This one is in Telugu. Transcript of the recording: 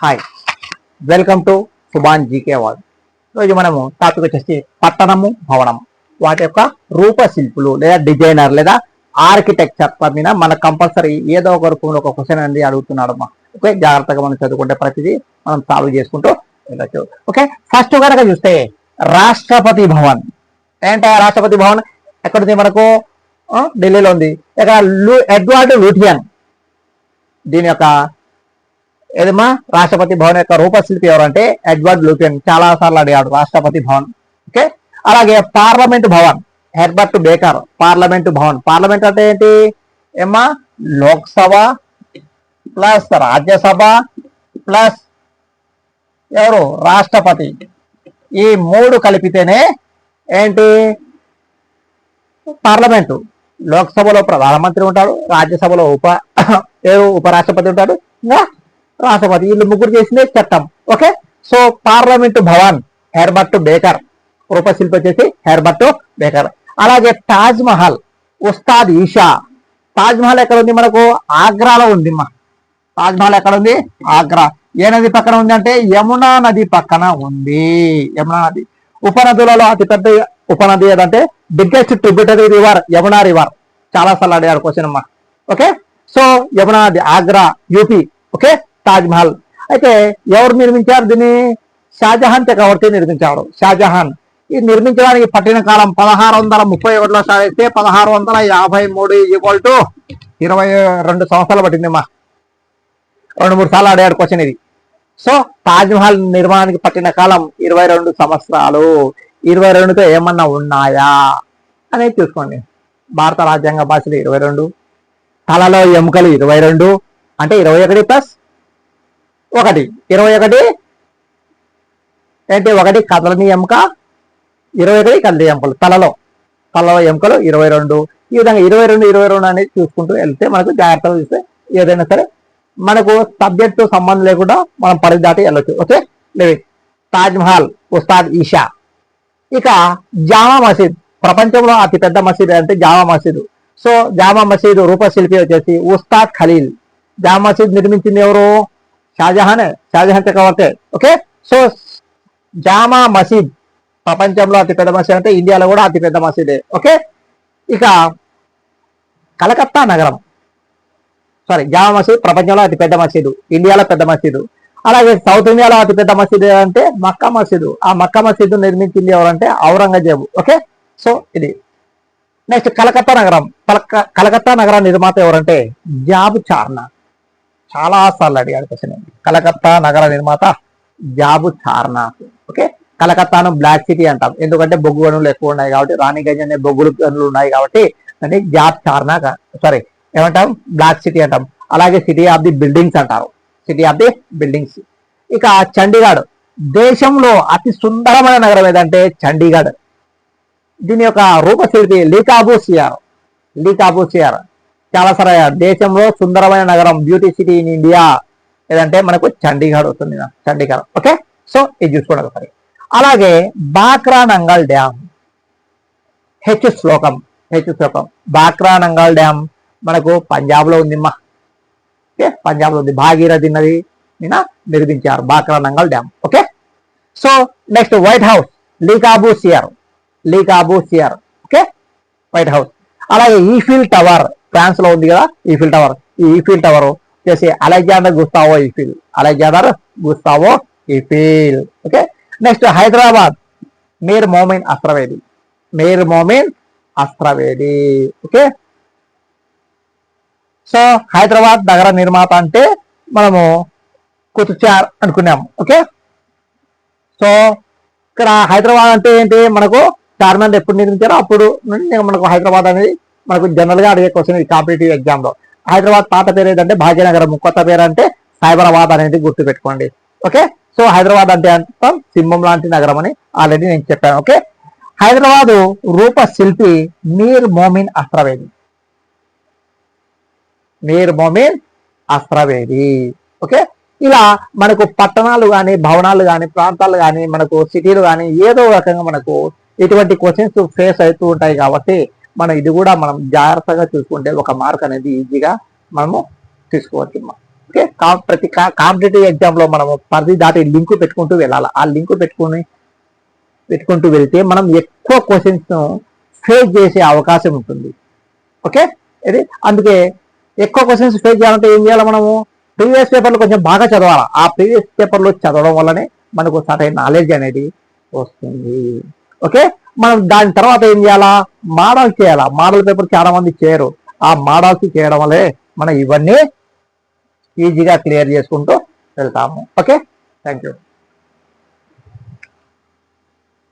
Hi welcome to Subhan GK award రోజు మనము టాపిక్ వచ్చేసి పట్టణము భవనం వాటి యొక్క రూపశిల్పులు లేదా డిజైనర్ లేదా ఆర్కిటెక్చర్ మీద మన కంపల్సరీ ఏదో ఒక రూపంలో ఒక క్వశ్చన్ అనేది అడుగుతున్నాడు ఓకే జాగ్రత్తగా మనం చదువుకుంటే ప్రతిదీ మనం సాల్వ్ చేసుకుంటూ వెళ్ళచ్చు. ఓకే ఫస్ట్ కనుక చూస్తే రాష్ట్రపతి భవన్. ఏంటో రాష్ట్రపతి భవన్? ఎక్కడుంది మనకు? ఢిల్లీలో ఉంది. ఇక్కడ లూ ఎడ్వర్డ్ లూటియన్ దీని యొక్క ఏదమ్మా? రాష్ట్రపతి భవన్ యొక్క రూపశిల్పి ఎవరంటే? ఎడ్వర్డ్ లూపియన్ చాలా సార్లు అడిగాడు రాష్ట్రపతి భవన్. ఓకే? అలాగే parliament Bhavan. Herbert Baker. Parliament Bhavan. Parliament అంటే ఏంటి? ఏమ్మా? లోక్సభ ప్లస్ రాజ్యసభ ప్లస్ ఎవరు? రాష్ట్రపతి. ఈ మూడు కలిపితేనే ఏంటి? పార్లమెంటు. లోక్సభలో ప్రధానమంత్రి ఉంటాడు రాజ్యసభలో ఉప ఉపరాష్ట్రపతి ఉంటాడు. ఇంకా రాష్ట్రపతి వీళ్ళు ముగ్గురు చేసిందే చట్టం. Okay? So parliament Bhavan Herbert Baker. రూపశిల్పి వచ్చేసి హెర్బర్ట్ బేకర్. అలాగే తాజ్ మహల్ ఉస్తాద్ ఈషా. తాజ్ మహల్ ఎక్కడ ఉంది మనకు? ఆగ్రాలో ఉంది మా తాజ్ మహల్ ఎక్కడ ఉంది ఆగ్రా. ఏ నది పక్కన ఉంది అంటే యమునా నది పక్కన ఉంది. యమునా నది. ఉపనదులలో అతిపెద్ద ఉపనది ఏదంటే biggest tributary river Yamuna river. చాలా సార్లు అడిగారు క్వశ్చన్ అమ్మా. ఓకే? సో యమునా నది ఆగ్రా యూపీ. ఓకే? తాజ్ మహల్ అయితే ఎవరు నిర్మించారు దీన్ని? షాజహాన్ చక్రవర్తి నిర్మించాడు. షాజహాన్. ఇది నిర్మించడానికి పట్టిన కాలం పదహారు వందల ముప్పై ఒకటిలో స్టార్ట్ అయితే పదహారు వందల యాభై మూడు ఈక్వల్ టు ఇరవై రెండు సంవత్సరాలు పట్టిందమ్మా. రెండు మూడు సార్లు అడిగాడు క్వశ్చన్ ఇది. సో తాజ్ మహల్ నిర్మాణానికి పట్టిన కాలం ఇరవై రెండు సంవత్సరాలు. ఇరవై రెండుతో ఏమన్నా ఉన్నాయా? అనేది చూసుకోండి. భారత రాజ్యాంగ భాషలు ఇరవై రెండు. తలలో ఎముకలు ఇరవై రెండు. అంటే ఇరవై ఒకటి ప్లస్ ఒకటి. ఇరవై ఒకటి ఏంటి ఒకటి కదలని ఎముక ఇరవై ఒకటి కదలి ఎముకలు తలలో. తలలో ఎముకలు ఇరవై రెండు. ఈ విధంగా ఇరవై రెండు ఇరవై రెండు అనేది చూసుకుంటూ వెళ్తే మనకు జాగ్రత్తగా చూస్తే ఏదైనా సరే మనకు సబ్జెక్టు సంబంధం లేకుండా మనం పరిధి దాటి వెళ్ళొచ్చు. ఓకే? లేవి. తాజ్ మహల్ ఉస్తాద్ ఈషా. ఇక జామా మసీద్. ప్రపంచంలో అతి పెద్ద మసీద్ అంటే జామా మసీదు. సో జామా మసీదు రూపశిల్పి వచ్చేసి ఉస్తాద్ ఖలీల్. జామా మసీద్ నిర్మించింది ఎవరు? షాజహాన్ షాజహాన్ చక్రవర్తి. Okay so Jama Masjid. ప్రపంచంలో అతి పెద్ద మసీద్ అంటే ఇండియాలో కూడా అతి పెద్ద మసీదే. ఓకే ఇక కలకత్తా నగరం. సారీ జామా మసీద్ ప్రపంచంలో అతి పెద్ద మసీదు. ఇండియాలో పెద్ద మసీదు. అలాగే సౌత్ ఇండియాలో అతి పెద్ద మసీదు అంటే మక్కా మసీదు. ఆ మక్కా మసీదు నిర్మించింది ఎవరంటే ఔరంగజేబు. ఓకే సో ఇది. నెక్స్ట్ కలకత్తా నగరం. కలకత్తా నగర నిర్మాత ఎవరంటే జాబ్ చార్నా. చాలా సార్లు అడిగాడు క్వశ్చన్ కలకత్తా నగర నిర్మాత జాబు చార్నా. ఓకే? కలకత్తాను బ్లాక్ సిటీ అంటాం. ఎందుకంటే బొగ్గు గనులు ఎక్కువ ఉన్నాయి కాబట్టి రాణిగంజ్ అనే బొగ్గులు గనులు ఉన్నాయి కాబట్టి దాన్ని జాబ్ చార్నా సారీ ఏమంటాం? బ్లాక్ సిటీ అంటాం. అలాగే సిటీ ఆఫ్ ది బిల్డింగ్స్ అంటారు. సిటీ ఆఫ్ ది బిల్డింగ్స్ ఇక చండీగఢ్. దేశంలో అతి సుందరమైన నగరం ఏదంటే చండీగఢ్. దీని యొక్క రూపశిల్పి లీకాబు సిఆర్ చాలా సరే దేశంలో సుందరమైన నగరం బ్యూటీ సిటీ ఇన్ ఇండియా ఏదంటే మనకు చండీగఢ్ వస్తుంది చండీగఢ్. ఓకే? సో ఇది చూసుకోండి ఒకసారి. అలాగే Bhakra Nangal dam. H Slocum. H Slocum. Bhakra Nangal dam. మనకు పంజాబ్లో ఉందిమ్మా. ఓకే? పంజాబ్లో ఉంది. భాగీరథి నది మీద నిర్మించారు Bhakra Nangal dam. Okay? So next white house. లీకాబు సియర్. లీకాబు సియర్. ఓకే? White house. అలాగే ఈఫిల్ టవర్. ఫ్రాన్స్లో ఉంది కదా ఈఫిల్ టవర్ ఈ ఈఫిల్ టవర్ వచ్చేసి Alexander Gustave Eiffel Alexander Gustave Eiffel okay next Hyderabad Mir Momin Astarabadi Mir Momin Astarabadi okay so Hyderabad నగర నిర్మాత అంటే మనము కుతుచార్ అనుకున్నాము. ఓకే సో ఇక్కడ హైదరాబాద్ అంటే ఏంటి? మనకు చార్మినార్ ఎప్పుడు నిర్మించారో అప్పుడు నుండి మనకు హైదరాబాద్ అనేది మనకు జనరల్గా అడిగే క్వశ్చన్ ఇది కాంపిటేటివ్ ఎగ్జామ్లో. హైదరాబాద్ పాత పేరు ఏంటంటే భాగ్యనగరం. కొత్త పేరు అంటే సైబరాబాద్ అనేది గుర్తు పెట్టుకోండి ఓకే? సో హైదరాబాద్ అంటే అంటాం సింహం లాంటి నగరం అని ఆల్రెడీ నేను చెప్పాను. ఓకే? హైదరాబాదు రూప శిల్పి మీర్ మోమిన్ అస్త్రవేది. మీర్ మోమిన్ అస్త్రవేది. ఓకే? ఇలా మనకు పట్టణాలు కానీ భవనాలు కానీ ప్రాంతాలు కానీ మనకు సిటీలు కానీ ఏదో రకంగా మనకు ఇటువంటి క్వశ్చన్స్ ఫేస్ అవుతూ ఉంటాయి కాబట్టి మనం ఇది కూడా మనం జాగ్రత్తగా చూసుకుంటే ఒక మార్క్ అనేది ఈజీగా మనము తీసుకోవచ్చు ఓకే? ప్రతి కాంపిటేటివ్ ఎగ్జామ్లో మనం పరిధి దాటి లింక్ పెట్టుకుంటూ వెళ్ళాలి? ఆ లింక్ పెట్టుకుని పెట్టుకుంటూ వెళ్తే మనం ఎక్కువ క్వశ్చన్స్ ఫేస్ చేసే అవకాశం ఉంటుంది. ఓకే? ఇది అందుకే ఎక్కువ క్వశ్చన్స్ ఫేస్ చేయాలంటే ఏం చేయాలి మనము? ప్రీవియస్ పేపర్లో కొంచెం బాగా చదవాలి? ఆ ప్రీవియస్ పేపర్లో చదవడం వల్లనే మనకు సరైన నాలెడ్జ్ అనేది వస్తుంది. ఓకే? మనం దాని తర్వాత ఏం చేయాలా? మోడల్ చేయాలా? మోడల్ పేపర్ చాలా మంది చేయరు. ఆ మోడల్స్ చేయడం వల్లే మనం ఇవన్నీ ఈజీగా క్లియర్ చేసుకుంటూ వెళ్తాము. ఓకే? Thank you